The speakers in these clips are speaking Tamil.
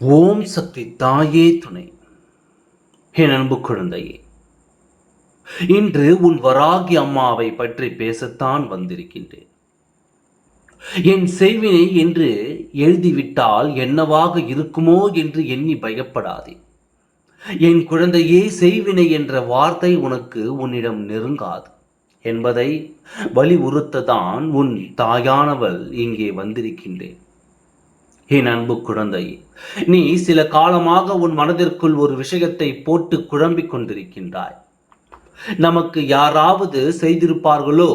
ஓம் சக்தி தாயே துணை. என் அன்பு குழந்தையே இன்று உன் வராகி அம்மாவை பற்றி பேசத்தான் வந்திருக்கின்றேன். என் செய்வினை என்று எழுதிவிட்டால் என்னவாக இருக்குமோ என்று எண்ணி பயப்படாதே. என் குழந்தையே செய்வினை என்ற வார்த்தை உனக்கு உன்னிடம் நெருங்காது என்பதை வலியுறுத்ததான் உன் தாயானவள் இங்கே வந்திருக்கின்றேன். என் அன்பு குழந்தை நீ சில காலமாக உன் மனதிற்குள் ஒரு விஷயத்தை போட்டு குழம்பிக் கொண்டிருக்கின்றாய். நமக்கு யாராவது செய்திருப்பார்களோ?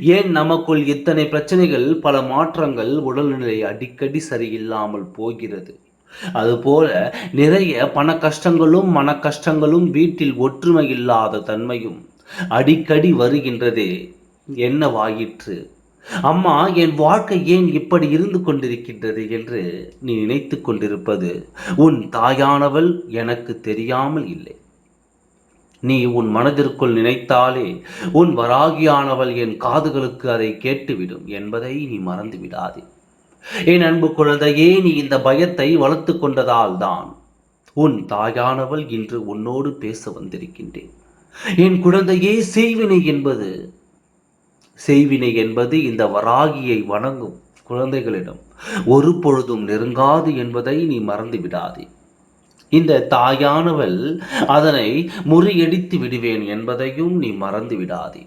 ஏன் நமக்குள் இத்தனை பிரச்சனைகள் பல மாற்றங்கள் உடல்நிலை அடிக்கடி சரியில்லாமல் போகிறது? அதுபோல நிறைய பண கஷ்டங்களும் மன கஷ்டங்களும் வீட்டில் ஒற்றுமை இல்லாத தன்மையும் அடிக்கடி வருகின்றதே. என்னவாயிற்று அம்மா என் வாழ்க்கை ஏன் இப்படி இருந்து கொண்டிருக்கின்றது என்று நீ நினைத்து கொண்டிருப்பது உன் தாயானவள் எனக்கு தெரியாமல் இல்லை. நீ உன் மனதிற்குள் நினைத்தாலே உன் வராகியானவள் என் காதுகளுக்கு அதை கேட்டுவிடும் என்பதை நீ மறந்து விடாதே. என் அன்பு குழந்தையே நீ இந்த பயத்தை வளர்த்து கொண்டதால் தான் உன் தாயானவள் இன்று உன்னோடு பேச வந்திருக்கின்றேன். என் குழந்தையே செய்வினை என்பது செய்வினை என்பது இந்த வராகியை வணங்கும் குழந்தைகளிடம். ஒரு பொழுதும் நெருங்காது என்பதை நீ மறந்து விடாதே. இந்த தாயானவள் அதனை முறியடித்து விடுவேன் என்பதையும் நீ மறந்து விடாதே.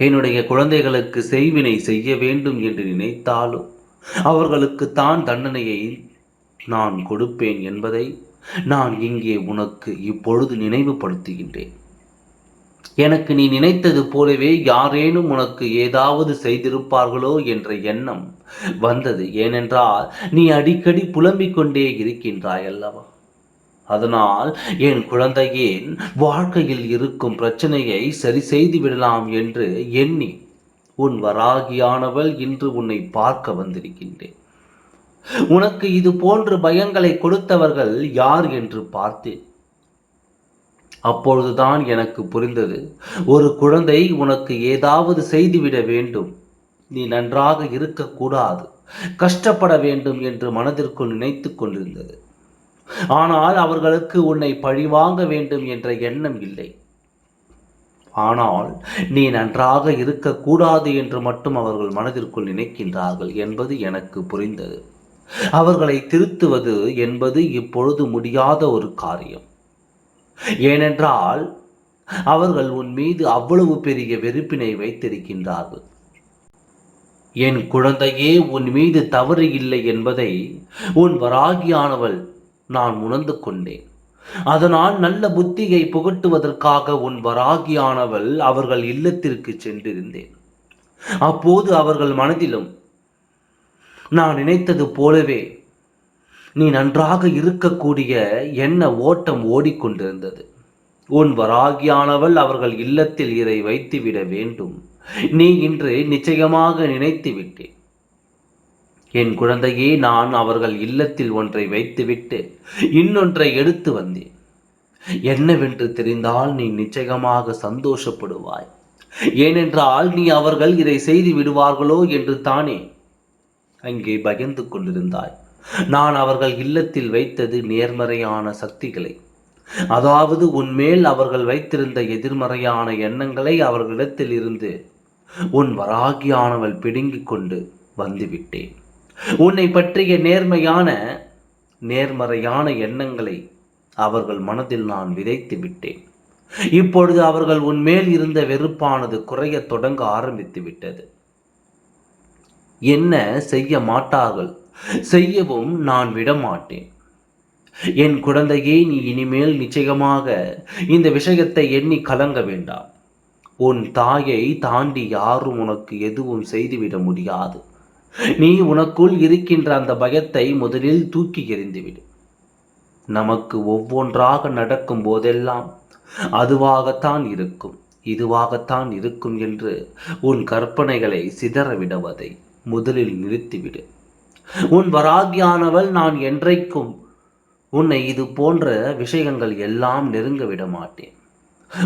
என்னுடைய குழந்தைகளுக்கு செய்வினை செய்ய வேண்டும் என்று நினைத்தாலும் அவர்களுக்கு தான் தண்டனையை நான் கொடுப்பேன் என்பதை நான் இங்கே உனக்கு இப்பொழுது நினைவுபடுத்துகின்றேன். எனக்கு நீ நினைத்தது போலவே யாரேனும் உனக்கு ஏதாவது செய்திருப்பார்களோ என்ற எண்ணம் வந்தது. ஏனென்றால் நீ அடிக்கடி புலம்பிக் கொண்டே இருக்கின்றாய் அல்லவா? அதனால் என் குழந்தையின் வாழ்க்கையில் இருக்கும் பிரச்சனையை சரி செய்து விடலாம் என்று எண்ணி உன் வராகியானவள் இன்று உன்னை பார்க்க வந்திருக்கின்றேன். உனக்கு இது போன்ற பயங்களை கொடுத்தவர்கள் யார் என்று பார்த்தேன். அப்பொழுதுதான் எனக்கு புரிந்தது. ஒரு குழந்தை உனக்கு ஏதாவது செய்துவிட வேண்டும். நீ நன்றாக இருக்கக்கூடாது. கஷ்டப்பட வேண்டும் என்று மனதிற்குள் நினைத்து கொண்டிருந்தது. ஆனால் அவர்களுக்கு உன்னை பழிவாங்க வேண்டும் என்ற எண்ணம் இல்லை. ஆனால் நீ நன்றாக இருக்கக்கூடாது என்று மட்டும் அவர்கள் மனதிற்குள் நினைக்கின்றார்கள் என்பது எனக்கு புரிந்தது. அவர்களை திருத்துவது என்பது இப்பொழுது முடியாத ஒரு காரியம். ஏனென்றால் அவர்கள் உன் மீது அவ்வளவு பெரிய வெறுப்பினை வைத்திருக்கின்றார்கள். என் குழந்தையே உன் மீது தவறு இல்லை என்பதை உன் வராகியானவள் நான் உணர்ந்து கொண்டேன். அதனால் நல்ல புத்தியை புகட்டுவதற்காக உன் வராகியானவள் அவர்கள் இல்லத்திற்கு சென்றிருந்தேன். அப்போது அவர்கள் மனதிலும் நான் நினைத்தது போலவே நீ நன்றாக இருக்கக்கூடிய எண்ண ஓட்டம் ஓடிக்கொண்டிருந்தது? உன் வராகியானவள் அவர்கள் இல்லத்தில் இதை வைத்துவிட வேண்டும். நீ இன்று நிச்சயமாக நினைத்து விட்டேன். என் குழந்தையே நான் அவர்கள் இல்லத்தில் ஒன்றை வைத்துவிட்டு இன்னொன்றை எடுத்து வந்தேன். என்னவென்று தெரிந்தால் நீ நிச்சயமாக சந்தோஷப்படுவாய். ஏனென்றால் நீ அவர்கள் இதை செய்து விடுவார்களோ என்று தானே அங்கே பயந்து கொண்டிருந்தாய். நான் அவர்கள் இல்லத்தில் வைத்தது நேர்மறையான சக்திகளை. அதாவது உன்மேல் அவர்கள் வைத்திருந்த எதிர்மறையான எண்ணங்களை அவர்களிடத்தில் இருந்து உன் வராகியானவள் பிடுங்கிக் கொண்டு வந்துவிட்டேன். உன்னை பற்றிய நேர்மையான நேர்மறையான எண்ணங்களை அவர்கள் மனதில் நான் விதைத்து விட்டேன். இப்பொழுது அவர்கள் உன்மேல் இருந்த வெறுப்பானது குறைய தொடங்க ஆரம்பித்து விட்டது. என்ன செய்ய மாட்டார்கள்? செய்யவும் நான் விடமாட்டேன். என் குழந்தையே நீ இனிமேல் நிச்சயமாக இந்த விஷயத்தை எண்ணி கலங்க வேண்டாம். உன் தாயை தாண்டி யாரும் உனக்கு எதுவும் செய்துவிட முடியாது. நீ உனக்குள் இருக்கின்ற அந்த பயத்தை முதலில் தூக்கி எறிந்துவிடு. நமக்கு ஒவ்வொன்றாக நடக்கும் போதெல்லாம் அதுவாகத்தான் இருக்கும் இதுவாகத்தான் இருக்கும் என்று உன் கற்பனைகளை சிதற விடுவதை முதலில் நிறுத்திவிடு. உன் வராகியானவள் நான் என்றைக்கும் உன்னை இது போன்ற விஷயங்கள் எல்லாம் நெருங்க விட மாட்டேன்.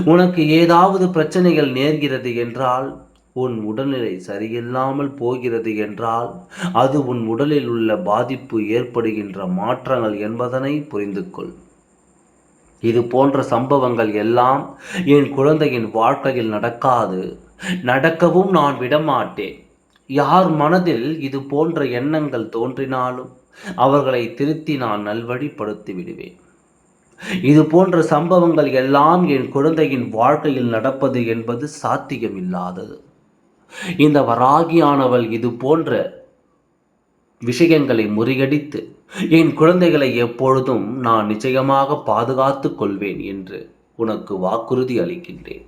உனக்கு ஏதாவது பிரச்சனைகள் நேர்கிறது என்றால் உன் உடல்நிலை சரியில்லாமல் போகிறது என்றால் அது உன் உடலில் உள்ள பாதிப்பு ஏற்படுகின்ற மாற்றங்கள் என்பதனை புரிந்து கொள் இது போன்ற சம்பவங்கள் எல்லாம் என் குழந்தையின் வாழ்க்கையில் நடக்காது. நடக்கவும் நான் விடமாட்டேன். யார் மனதில் இது போன்ற எண்ணங்கள் தோன்றினாலும் அவர்களை திருத்தி நான் நல்வழிப்படுத்தி விடுவேன். இது போன்ற சம்பவங்கள் எல்லாம் என் குழந்தையின் வாழ்க்கையில் நடப்பது என்பது சாத்தியமில்லாதது. இந்த வராகியானவள் இது போன்ற விஷயங்களை முறியடித்து என் குழந்தைகளை எப்பொழுதும் நான் நிச்சயமாக பாதுகாத்து கொள்வேன் என்று உனக்கு வாக்குறுதி அளிக்கின்றேன்.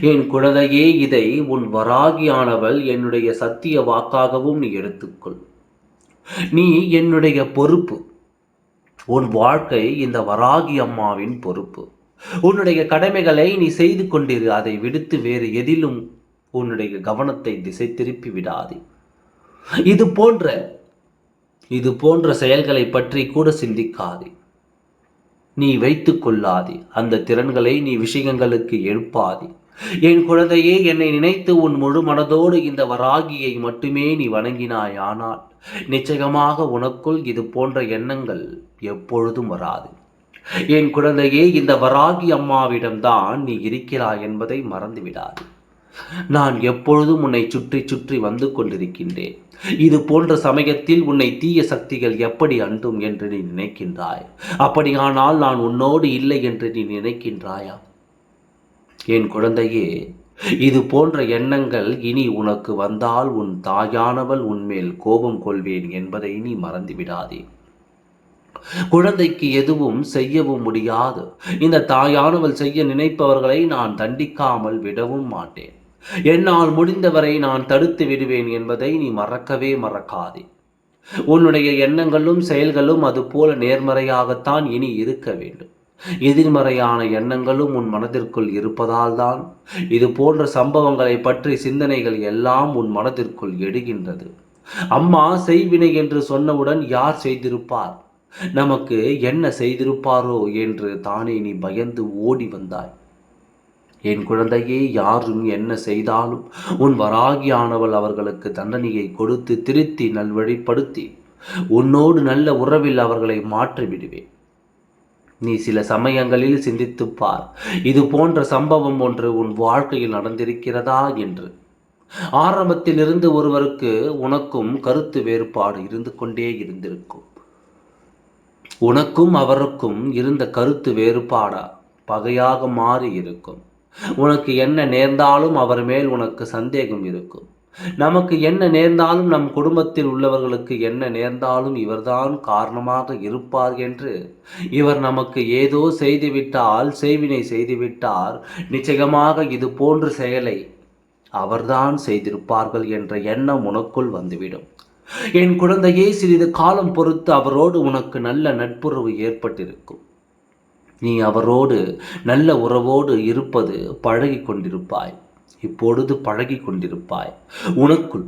என் குழந்தையே இதை உன் வராகியானவள் என்னுடைய சத்திய வாக்காகவும் நீ எடுத்துக்கொள். நீ என்னுடைய பொறுப்பு. உன் வாழ்க்கை இந்த வராகி அம்மாவின் பொறுப்பு. உன்னுடைய கடமைகளை நீ செய்து கொண்டிரு அதை விடுத்து வேறு எதிலும் உன்னுடைய கவனத்தை திசை திருப்பி விடாதே. இது போன்ற இது போன்ற செயல்களை பற்றி கூட சிந்திக்காதே. நீ வைத்து கொள்ளாதே. அந்த திறன்களை நீ விஷயங்களுக்கு எழுப்பாதே. என் குழந்தையே என்னை நினைத்து உன் முழு மனதோடு இந்த வராகியை மட்டுமே நீ வணங்கினாயானால் நிச்சயமாக உனக்குள் இது போன்ற எண்ணங்கள் எப்பொழுதும் வராது. என் குழந்தையே இந்த வராகி அம்மாவிடம்தான் நீ இருக்கிறாய் என்பதை மறந்துவிடாது. நான் எப்பொழுதும் உன்னை சுற்றி சுற்றி வந்து கொண்டிருக்கின்றேன். இது போன்ற சமயத்தில் உன்னை தீய சக்திகள் எப்படி அண்டும் என்று நீ நினைக்கின்றாய்? அப்படியானால் நான் உன்னோடு இல்லை என்று நீ நினைக்கின்றாயா? என் குழந்தையே இது போன்ற எண்ணங்கள் இனி உனக்கு வந்தால் உன் தாயானவள் உன்மேல் கோபம் கொள்வேன் என்பதை நீ மறந்துவிடாதே. குழந்தைக்கு எதுவும் செய்யவும் முடியாது. இந்த தாயானவள் செய்ய நினைப்பவர்களை நான் தண்டிக்காமல் விடவும் மாட்டேன். என்னால் முடிந்தவரை நான் தடுத்து விடுவேன் என்பதை நீ மறக்கவே மறக்காதே. உன்னுடைய எண்ணங்களும் செயல்களும் அதுபோல நேர்மறையாகத்தான் இனி இருக்க வேண்டும். எதிர்மறையான எண்ணங்களும் உன் மனதிற்குள் இருப்பதால் தான் இது போன்ற சம்பவங்களை பற்றி சிந்தனைகள் எல்லாம் உன் மனதிற்குள் எடுகின்றது அம்மா செய்வினை என்று சொன்னவுடன் யார் செய்திருப்பார்? நமக்கு என்ன செய்திருப்பாரோ என்று தானே நீ பயந்து ஓடி வந்தாய். என் குழந்தையே யாரும் என்ன செய்தாலும் உன் வராகியானவள் அவர்களுக்கு தண்டனையை கொடுத்து திருத்தி நல்வழிப்படுத்தி உன்னோடு நல்ல உறவில் அவர்களை மாற்றிவிடுவேன். நீ சில சமயங்களில் சிந்தித்துப் பார். இது போன்ற சம்பவம் ஒன்று உன் வாழ்க்கையில் நடந்திருக்கிறதா என்று. ஆரம்பத்திலிருந்து ஒருவருக்கு உனக்கும் கருத்து வேறுபாடு இருந்து கொண்டே இருந்திருக்கும். உனக்கும் அவருக்கும் இருந்த கருத்து வேறுபாடா பகையாக மாறி இருக்கும் உனக்கு என்ன நேர்ந்தாலும் அவர் மேல் உனக்கு சந்தேகம் இருக்கும். நமக்கு என்ன நேர்ந்தாலும் நம் குடும்பத்தில் உள்ளவர்களுக்கு என்ன நேர்ந்தாலும் இவர்தான் காரணமாக இருப்பார் என்று இவர் நமக்கு ஏதோ செய்துவிட்டால் செய்வினை செய்துவிட்டார். நிச்சயமாக இது போன்ற செயலை அவர்தான் செய்திருப்பார்கள் என்ற எண்ணம் உனக்குள் வந்துவிடும். என் குழந்தையே சிறிது காலம் பொறுத்து அவரோடு உனக்கு நல்ல நட்புறவு ஏற்பட்டிருக்கும். நீ அவரோடு நல்ல உறவோடு இருப்பது பழகி கொண்டிருப்பாய் இப்பொழுது பழகி கொண்டிருப்பாய் உனக்குள்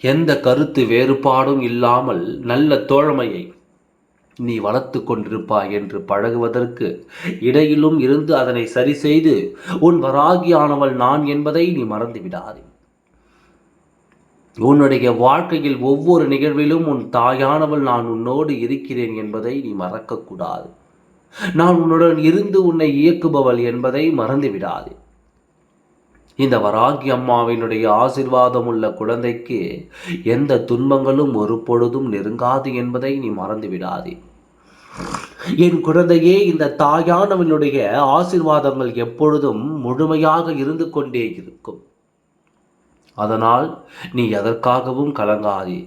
எந்த கருத்து வேறுபாடும் இல்லாமல் நல்ல தோழமையை நீ வளர்த்து கொண்டிருப்பாய் என்று பழகுவதற்கு இடையிலும் இருந்து அதனை சரி செய்து உன் வராகியானவள் நான் என்பதை நீ மறந்து விடாதே. உன்னுடைய வாழ்க்கையில் ஒவ்வொரு நிகழ்விலும் உன் தாயானவள் நான் உன்னோடு இருக்கிறேன் என்பதை நீ மறக்கக்கூடாது. நான் உன்னுடன் இருந்து உன்னை இயக்குபவள் என்பதை மறந்துவிடாதே இந்த வராகி அம்மாவினுடைய ஆசிர்வாதம் உள்ள குழந்தைக்கு எந்த துன்பங்களும் ஒரு பொழுதும் நெருங்காது என்பதை நீ மறந்து விடாதே என் குழந்தையே இந்த தாயானவனுடைய ஆசிர்வாதங்கள் எப்பொழுதும் முழுமையாக இருந்து கொண்டே இருக்கும். அதனால் நீ எதற்காகவும் கலங்காதே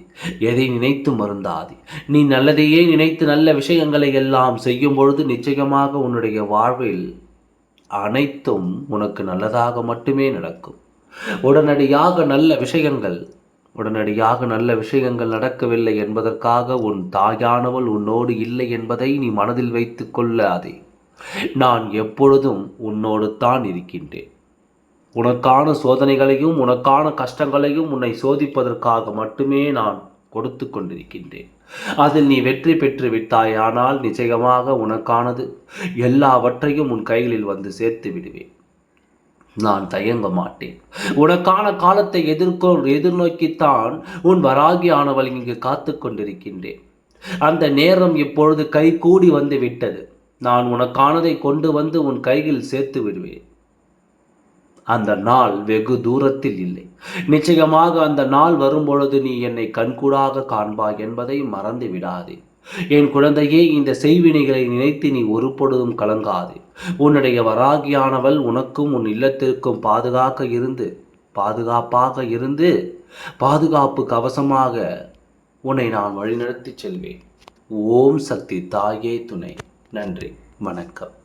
எதை நினைத்து மருந்தாதே. நீ நல்லதையே நினைத்து நல்ல விஷயங்களை எல்லாம் செய்யும் பொழுது நிச்சயமாக உன்னுடைய வாழ்வில் அனைத்தும் உனக்கு நல்லதாக மட்டுமே நடக்கும். உடனடியாக நல்ல விஷயங்கள் உடனடியாக நல்ல விஷயங்கள் நடக்கவில்லை என்பதற்காக உன் தாயானவள் உன்னோடு இல்லை என்பதை நீ மனதில் வைத்து கொள்ளாதே. நான் எப்பொழுதும் உன்னோடு தான் இருக்கின்றேன். உனக்கான சோதனைகளையும் உனக்கான கஷ்டங்களையும் உன்னை சோதிப்பதற்காக மட்டுமே நான் கொடுத்து கொண்டிருக்கின்றேன். அதில் நீ வெற்றி பெற்று விட்டாயானால் நிச்சயமாக உனக்கானது எல்லாவற்றையும் உன் கைகளில் வந்து சேர்த்து விடுவேன். நான் தயங்க மாட்டேன். உனக்கான காலத்தை எதிர்கோ எதிர்நோக்கித்தான் உன் வராகியானவள் இங்கு காத்து கொண்டிருக்கின்றேன். அந்த நேரம் இப்பொழுது கை கூடி வந்து விட்டது. நான் உனக்கானதை கொண்டு வந்து உன் கையில் சேர்த்து விடுவேன். அந்த நாள் வெகு தூரத்தில் இல்லை. நிச்சயமாக அந்த நாள் வரும்பொழுது நீ என்னை கண்கூடாக காண்பாய் என்பதை மறந்து விடாதே. என் குழந்தையே இந்த செய்வினைகளை நினைத்து நீ ஒரு பொழுதும் கலங்காது. உன்னுடைய வராகியானவள் உனக்கும் உன் இல்லத்திற்கும் பாதுகாக்க இருந்து பாதுகாப்பாக இருந்து பாதுகாப்பு கவசமாக உன்னை நான் வழிநடத்தி செல்வேன். ஓம் சக்தி தாயே துணை. நன்றி. வணக்கம்.